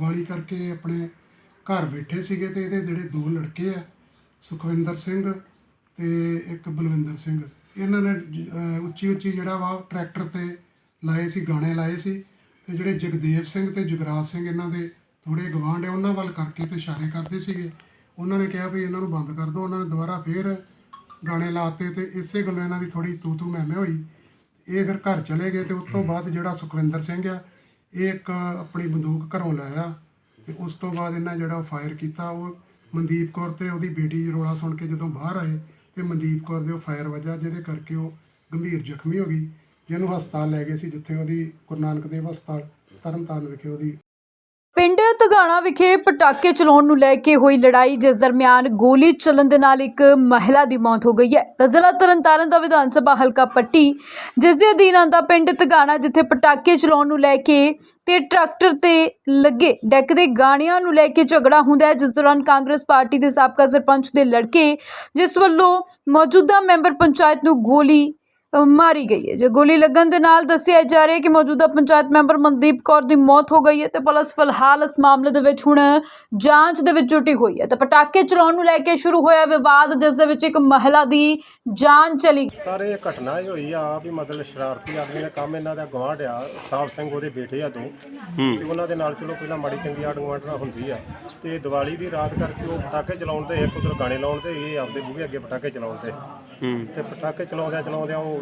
ਦੀਵਾਲੀ ਕਰਕੇ ਆਪਣੇ ਘਰ ਬੈਠੇ ਸੀਗੇ ਤੇ ਇਹਦੇ ਜਿਹੜੇ ਦੋ ਲੜਕੇ ਆ, ਸੁਖਵਿੰਦਰ ਸਿੰਘ ਤੇ ਇੱਕ ਬਲਵਿੰਦਰ ਸਿੰਘ। ਇਹਨਾਂ ਨੇ ਉੱਚੀ ਉੱਚੀ ਜਿਹੜਾ ਵਾ ਟਰੈਕਟਰ ਤੇ ਲਾਏ ਸੀ, ਗਾਣੇ ਲਾਏ ਸੀ ਤੇ ਜਿਹੜੇ ਜਗਦੇਵ ਸਿੰਘ ਤੇ ਜਗਰਾਜ ਸਿੰਘ ਇਹਨਾਂ ਦੇ ਥੋੜੇ ਗਵਾਂਢ ਆ, ਉਹਨਾਂ ਵੱਲ ਕਰਕੇ ਤੇ ਇਸ਼ਾਰੇ ਕਰਦੇ ਸੀਗੇ। ਉਹਨਾਂ ਨੇ ਕਿਹਾ ਵੀ ਇਹਨਾਂ ਨੂੰ ਬੰਦ ਕਰ ਦਿਓ, ਉਹਨਾਂ ਨੇ ਦੁਬਾਰਾ ਫੇਰ ਗਾਣੇ ਲਾਤੇ ਤੇ ਇਸੇ ਗੱਲੋਂ ਇਹਨਾਂ ਦੀ ਥੋੜੀ ਤੂ ਤੂ ਮੈਂ ਹੋਈ। ਇਹ ਫਿਰ ਘਰ ਚਲੇ ਗਏ ਤੇ ਉਸ ਤੋਂ ਬਾਅਦ ਜਿਹੜਾ ਸੁਖਵਿੰਦਰ ਸਿੰਘ ਆ ਇਹ ਇੱਕ ਆਪਣੀ ਬੰਦੂਕ ਘਰੋਂ ਲਾਇਆ ਤੇ ਉਸ ਤੋਂ ਬਾਅਦ ਇਹਨਾਂ ਜਿਹੜਾ ਫਾਇਰ ਕੀਤਾ, ਉਹ ਮਨਦੀਪ ਕੌਰ ਤੇ ਉਹਦੀ ਬੇਟੀ ਰੋਲਾ ਸੁਣ ਕੇ ਜਦੋਂ ਬਾਹਰ ਆਏ ਤੇ ਮਨਦੀਪ ਕੌਰ ਦੇ ਉਹ ਫਾਇਰ ਵੱਜਾ, ਜਿਹਦੇ ਕਰਕੇ ਉਹ ਗੰਭੀਰ ਜ਼ਖਮੀ ਹੋ ਗਈ, ਜਿਹਨੂੰ ਹਸਪਤਾਲ ਲੈ ਗਏ ਸੀ, ਜਿੱਥੇ ਉਹਦੀ ਗੁਰੂ ਨਾਨਕ ਦੇਵ ਹਸਪਤਾਲ ਤਰਨਤਾਰਨ ਵਿਖੇ ਉਹਦੀ ਪਿੰਡ ਤਗਾਣਾ ਵਿਖੇ ਪਟਾਕੇ ਚਲਾਉਣ ਨੂੰ ਲੈ ਕੇ ਹੋਈ ਲੜਾਈ, ਜਿਸ ਦਰਮਿਆਨ ਗੋਲੀ ਚੱਲਣ ਦੇ ਨਾਲ ਇੱਕ ਮਹਿਲਾ ਦੀ ਮੌਤ ਹੋ ਗਈ ਹੈ। ਤਾਂ ਜ਼ਿਲ੍ਹਾ ਤਰਨਤਾਰਨ ਦਾ ਵਿਧਾਨ ਸਭਾ ਹਲਕਾ ਪੱਟੀ, ਜਿਸ ਦੇ ਅਧੀਨ ਆਉਂਦਾ ਪਿੰਡ ਤਗਾਣਾ ਜਿੱਥੇ ਪਟਾਕੇ ਚਲਾਉਣ ਨੂੰ ਲੈ ਕੇ ਤੇ ਟਰੈਕਟਰ ਤੇ ਲੱਗੇ ਡੈਕ ਦੇ ਗਾਣਿਆਂ ਨੂੰ ਲੈ ਕੇ ਝਗੜਾ ਹੁੰਦਾ ਹੈ, ਜਿਸ ਦੌਰਾਨ ਕਾਂਗਰਸ ਪਾਰਟੀ ਦੇ ਸਾਬਕਾ ਸਰਪੰਚ ਦੇ ਲੜਕੇ, ਜਿਸ ਵੱਲੋਂ ਮੌਜੂਦਾ ਮੈਂਬਰ ਪੰਚਾਇਤ ਨੂੰ ਗੋਲੀ ਮਾਰੀ ਗਈ ਹੈ। ਜੋ ਗੋਲੀ ਲੱਗਣ ਦੇ ਨਾਲ ਦੱਸਿਆ ਜਾ ਰਿਹਾ ਹੈ ਕਿ ਮੌਜੂਦਾ ਪੰਚਾਇਤ ਮੈਂਬਰ ਮਨਦੀਪ ਕੌਰ ਦੀ ਮੌਤ ਹੋ ਗਈ ਹੈ ਤੇ ਪੁਲਿਸ ਫਿਲਹਾਲ ਇਸ ਮਾਮਲੇ ਦੇ ਵਿੱਚ ਹੁਣ ਜਾਂਚ ਦੇ ਵਿੱਚ ਜੁਟੀ ਹੋਈ ਹੈ। ਤੇ ਪਟਾਕੇ ਚਲਾਉਣ ਨੂੰ ਲੈ ਕੇ ਸ਼ੁਰੂ ਹੋਇਆ ਵਿਵਾਦ ਜਿਸ ਦੇ ਵਿੱਚ ਇੱਕ ਮਹਿਲਾ ਦੀ ਜਾਨ ਚਲੀ ਗਈ। ਸਰ ਇਹ ਘਟਨਾ ਹੀ ਹੋਈ ਆ ਵੀ ਮਤਲਬ ਸ਼ਰਾਰਤੀ ਆਦਮੀ ਦਾ ਕੰਮ ਇਹਨਾਂ ਦਾ ਗਵਾਂਢ ਆ ਸਾਹਿਬ ਸਿੰਘ ਉਹਦੇ ਬੇਟੇ ਆ ਦੋ। ਤੇ ਉਹਨਾਂ ਦੇ ਨਾਲ ਚਲੋ ਪਹਿਲਾਂ ਮਾੜੀ ਚੰਗੀ ਆੜ ਗਵਾਂਢ ਨਾਲ ਹੁੰਦੀ ਆ। ਤੇ ਦੀਵਾਲੀ ਦੀ ਰਾਤ ਕਰਕੇ ਉਹ ਪਟਾਕੇ ਚਲਾਉਣ ਤੇ ਇੱਕ ਉਧਰ ਗਾਣੇ ਲਾਉਣ ਤੇ ਇਹ ਆਪਦੇ ਬੂਹੇ ਅੱਗੇ ਪਟਾਕੇ ਚਲਾਉਣ ਤੇ। ਤੇ ਪਟਾਕੇ ਚਲਾਉਂਦਿਆਂ ਚਲਾਉਂਦਿਆਂ ਉਹ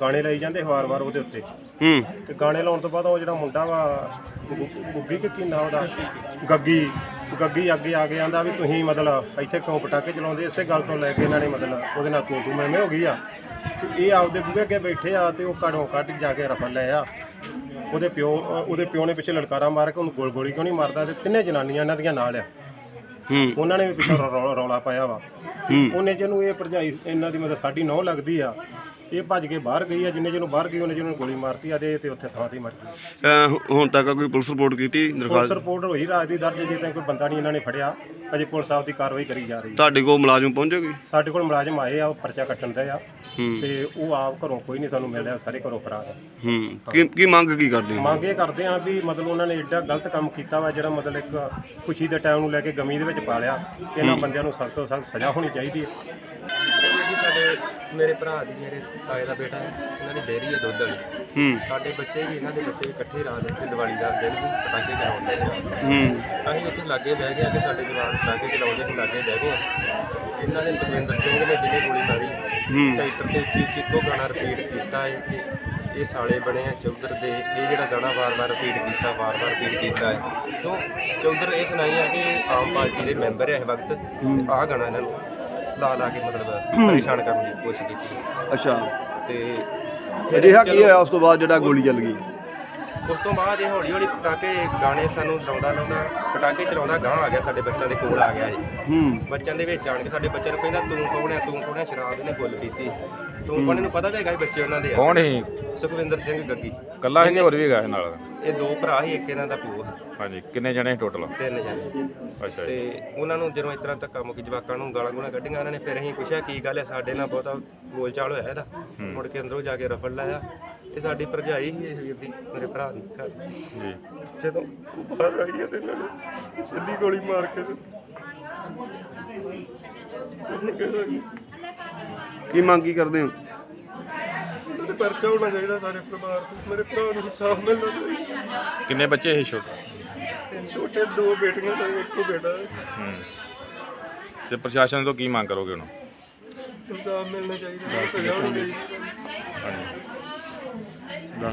ਗਾਣੇ ਲਾਈ ਜਾਂਦੇ ਵਾਰ-ਵਾਰ ਉਹਦੇ ਉੱਤੇ। ਹੂੰ। ਤੇ ਗਾਣੇ ਲਾਉਣ ਤੋਂ ਬਾਅਦ ਉਹ ਜਿਹੜਾ ਮੁੰਡਾ ਵਾ ਗੁ- ਗੁੱਗੀ ਕਿ ਕੀ ਨਾਂ ਉਹਦਾ? ਗੱਗੀ ਗੱਗੀ ਅੱਗੇ ਆ ਕੇ ਆਂਦਾ ਵੀ ਤੁਸੀਂ ਮਤਲਬ ਇੱਥੇ ਕਿਉਂ ਪਟਾਕੇ ਚਲਾਉਂਦੇ? ਇਸੇ ਗੱਲ ਤੋਂ ਲੈ ਕੇ ਇਹਨਾਂ ਨੇ ਮਤਲਬ ਉਹਦੇ ਨਾਲ ਤੂੰ ਤੂੰ ਮੈਂ ਮੈਂ ਹੋ ਗਈ ਆ। ਤੇ ਇਹ ਆਪਦੇ ਬੂਹੇ ਅੱਗੇ ਬੈਠੇ ਆ ਤੇ ਉਹ ਘੜੋਂ ਕੱਢ ਜਾ ਕੇ ਰਫਲ ਲੈ ਆ। ਉਹਦੇ ਪਿਓ ਉਹਦੇ ਪਿਓ ਨੇ ਪਿੱਛੇ ਲਲਕਾਰਾ ਮਾਰ ਕੇ ਉਹਨੂੰ ਗੋਲ ਗੋਲੀ ਕਿਉਂ ਨਹੀਂ ਮਾਰਦਾ? ਤੇ ਤਿੰਨੇ ਜਨਾਨੀਆਂ ਇਹਨਾਂ ਦੀਆਂ ਨਾਲ ਆ। ਹੂੰ। ਉਹਨਾਂ ਨੇ ਵੀ ਪਿੱਛੋਂ ਰੌਲਾ ਰੌਲਾ ਪਾਇਆ ਵਾ। ਉਹਨੇ ਜਿਹਨੂੰ ਇਹ ਭਰਜਾਈ ਇਹਨਾਂ ਦੀ ਮਤਲਬ ਸਾਡੀ ਨੌ ਲੱਗਦੀ ਆ ਇਹ ਭੱਜ ਕੇ ਬਾਹਰ ਗਈ ਆ ਜਿੰਨੇ ਜਿਹਨੂੰ ਬਾਹਰ ਗਈ ਉਹਨੇ ਜਿਹਨੂੰ ਗੋਲੀ ਮਾਰਤੀ ਆ ਤੇ ਇਹ ਤੇ ਉੱਥੇ ਥਾਂ ਤੇ ਹੀ ਮਰ ਗਈ। ਅਹ ਹੁਣ ਤੱਕ ਕੋਈ ਪੁਲਿਸ ਰਿਪੋਰਟ ਕੀਤੀ ਪੁਲਿਸ ਦਰਖਾਸਤ ਰਿਪੋਰਟ ਹੋਈ ਰਾਜ ਦੀ ਦਰਜ ਜੇ ਤਾਂ ਕੋਈ ਬੰਦਾ ਨਹੀਂ ਇਹਨਾਂ ਨੇ ਫੜਿਆ ਅਜੇ ਪੁਲਿਸ ਦੀ ਕਾਰਵਾਈ ਕਰੀ ਜਾ ਰਹੀ ਹੈ। ਤੁਹਾਡੇ ਕੋਲ ਮੁਲਾਜ਼ਮ ਪਹੁੰਚੇਗੀ ਸਾਡੇ ਕੋਲ ਮੁਲਾਜ਼ਮ ਆਏ ਆ ਉਹ ਪਰਚਾ ਕੱਟਣ ਦੇ ਆ ਹੂੰ। ਤੇ ਉਹ ਆਪ ਘਰੋਂ ਕੋਈ ਨਹੀਂ ਸਾਨੂੰ ਮਿਲਿਆ ਸਾਰੇ ਘਰੋਂ ਫਰਾਰ ਆ। ਹੂੰ। ਕੀ ਕੀ ਮੰਗ ਕੀ ਕਰਦੇ ਹੋ? ਮੰਗ ਇਹ ਕਰਦੇ ਆ ਵੀ ਮਤਲਬ ਉਹਨਾਂ ਨੇ ਐਡਾ ਗਲਤ ਕੰਮ ਕੀਤਾ ਵਾ ਜਿਹੜਾ ਮਤਲਬ ਇੱਕ ਖੁਸ਼ੀ ਦੇ ਟਾਈਮ ਨੂੰ ਲੈ ਕੇ ਗਮੀ ਦੇ ਵਿੱਚ ਪਾਲਿਆ ਕਿ ਇਹਨਾਂ ਬੰਦਿਆਂ ਨੂੰ ਸਖਤ ਤੋਂ ਸਖਤ ਸਜ਼ਾ ਹੋਣੀ ਚਾਹੀਦੀ ਹੈ। ਸਾਡੇ ਮੇਰੇ ਭਰਾ ਦੀ ਮੇਰੇ ਤਾਏ ਦਾ ਬੇਟਾ ਹੈ ਉਹਨਾਂ ਦੀ ਡੇਅਰੀ ਹੈ ਦੁੱਧ ਵਾਲੀ। ਹੂੰ। ਸਾਡੇ ਬੱਚੇ ਵੀ ਇਹਨਾਂ ਦੇ ਬੱਚੇ ਵੀ ਇਕੱਠੇ ਰਾਤ ਇੱਥੇ ਦੀਵਾਲੀ ਦਾ ਦਿਨ ਵੀ ਪਟਾਕੇ ਚਲਾਉਂਦੇ ਸੀ ਹੂੰ। ਅਸੀਂ ਉੱਥੇ ਲਾਗੇ ਬਹਿ ਗਏ ਆ ਕਿ ਸਾਡੇ ਜਵਾਨ ਪਟਾਕੇ ਚਲਾਉਂਦੇ ਸੀ ਲਾਗੇ ਬਹਿ ਗਏ ਆ। ਇਹਨਾਂ ਨੇ ਸੁਖਵਿੰਦਰ ਸਿੰਘ ਨੇ ਜਿਹਨੇ ਗੋਲੀ ਮਾਰੀ ਹੂੰ। ਟਰੈਕਟਰ ਤੇ ਉੱਚੀ ਇੱਕੋ ਗਾਣਾ ਰਿਪੀਟ ਕੀਤਾ ਹੈ ਕਿ ਇਹ ਸਾਲੇ ਬਣੇ ਆ ਚੌਧਰ ਦੇ ਇਹ ਜਿਹੜਾ ਗਾਣਾ ਵਾਰ-ਵਾਰ ਰਿਪੀਟ ਕੀਤਾ ਵਾਰ-ਵਾਰ ਰਿਪੀਟ ਕੀਤਾ ਹੈ। ਤੋਂ ਚੌਧਰ ਇਹ ਸੁਣਾਈ ਆ ਕਿ ਆਮ ਪਾਰਟੀ ਦੇ ਮੈਂਬਰ ਹੈ ਇਸ ਵਕਤ ਤੇ ਆਹ ਗਾਣਾ ਇਹਨਾਂ ਨੂੰ। ਲਾ ਲਾ ਕੇ ਮਤਲਬ ਪਰੇਸ਼ਾਨ ਕਰਨ ਦੀ ਕੋਸ਼ਿਸ਼ ਕੀਤੀ। ਅੱਛਾ। ਤੇ ਰਿਹਾ ਕੀ ਚਲੋ, ਹੋਇਆ ਉਸ ਤੋਂ ਬਾਅਦ ਜਿਹੜਾ ਗੋਲੀ ਚੱਲ ਗਈ? ਉਸ ਤੋਂ ਬਾਅਦ ਇਹ ਹੌਲੀ ਹੌਲੀ ਪਟਾਕੇ ਗਾਣੇ ਸਾਨੂੰ ਲਾਉਂਦਾ ਲਾਉਂਦਾ ਪਟਾਕੇ ਚਲਾਉਂਦਾ ਗਾਂ ਆ ਗਿਆ ਸਾਡੇ ਬੱਚਿਆਂ ਦੇ ਕੋਲ ਆ ਗਿਆ ਜੀ ਹੂੰ। ਬੱਚਿਆਂ ਦੇ ਵਿੱਚ ਆਣ ਕੇ ਸਾਡੇ ਬੱਚਿਆਂ ਨੂੰ ਕਹਿੰਦਾ ਤੂੰ ਕੌਣ ਹੈ ਤੂੰ ਕੌਣ ਹੈ ਸ਼ਰਾਬ ਇਹਨੇ ਫੁੱਲ ਪੀਤੀ। ਤੂੰ ਕੌਣ ਇਹਨੂੰ ਪਤਾ ਵੀ ਹੈਗਾ ਵੀ ਬੱਚੇ ਉਹਨਾਂ ਦੇ ਆ। ਕੌਣ ਸੀ? ਸੁਖਵਿੰਦਰ ਸਿੰਘ ਗੱਗੀ। ਕੱਲਾ ਹੀ ਕਿ ਹੋਰ ਵੀ ਹੈਗਾ ਇਹ ਨਾਲ? ਇਹ ਦੋ ਭਰਾ ਸੀ ਇੱਕ ਇਹਨਾਂ ਦਾ ਪਿਓ ਹੈ। ਹਾਂਜੀ ਕਿੰਨੇ ਜਣੇ ਟੋਟਲ ਤਿੰਨ ਜਣੇ। ਅੱਛਾ ਜੀ। ਤੇ ਉਹਨਾਂ ਨੂੰ ਜਦੋਂ ਇਸ ਤਰ੍ਹਾਂ ਧੱਕਾ ਮੁੱਕੀ ਜਵਾਕਾਂ ਨੂੰ ਗਾਲਾਂ ਗੂਲਾਂ ਕੱਢੀਆਂ ਉਹਨਾਂ ਨੇ ਫਿਰ ਅਸੀਂ ਪੁੱਛਿਆ ਕੀ ਗੱਲ ਹੈ? ਸਾਡੇ ਨਾਲ ਬਹੁਤਾ ਬੋਲਚਾਲ ਹੋਇਆ ਇਹਦਾ? ਮੁੜ ਕੇ ਅੰਦਰੋਂ ਜਾ ਕੇ ਰਫਲ ਲਾਇਆ। ਤੇ ਸਾਡੀ ਭਰਜਾਈ ਸੀ ਇਸ ਵੀਰ ਦੀ ਮੇਰੇ ਭਰਾ ਦੀ ਘਰ। ਜੀ। ਜਦੋਂ ਬਾਹਰ ਆਈ ਹੈ ਤੇ ਇਹਨਾਂ ਨੇ ਸਿੱਧੀ ਗੋਲੀ ਮਾਰ ਕੇ ਕਿ ਮੰਗ ਕਰਦੇ ਹੋ? ਤੇ ਪਰਚਾ ਹੋਣਾ ਚਾਹੀਦਾ ਸਾਡੇ ਪਰਿਵਾਰ ਤੋਂ। ਮੇਰੇ ਭਰਾ ਨੂੰ ਇਨਸਾਫ ਮਿਲਣਾ ਚਾਹੀਦਾ। ਕਿੰਨੇ ਬੱਚੇ ਸੀ ਛੋਟੇ? ਛੋਟੇ ਦੋ ਬੇਟੀਆਂ ਤੇ ਇੱਕੋ ਬੇਟਾ। ਹੈ ਹੂੰ। ਤੇ ਪ੍ਰਸ਼ਾਸਨ ਤੋਂ ਕੀ ਮੰਗ ਕਰੋਗੇ ਹੁਣ? ਇਨਸਾਫ ਮਿਲਣਾ ਚਾਹੀਦਾ ਸਜ਼ਾ ਹੋਣੀ ਚਾਹੀਦੀ। ਹਾਂਜੀ।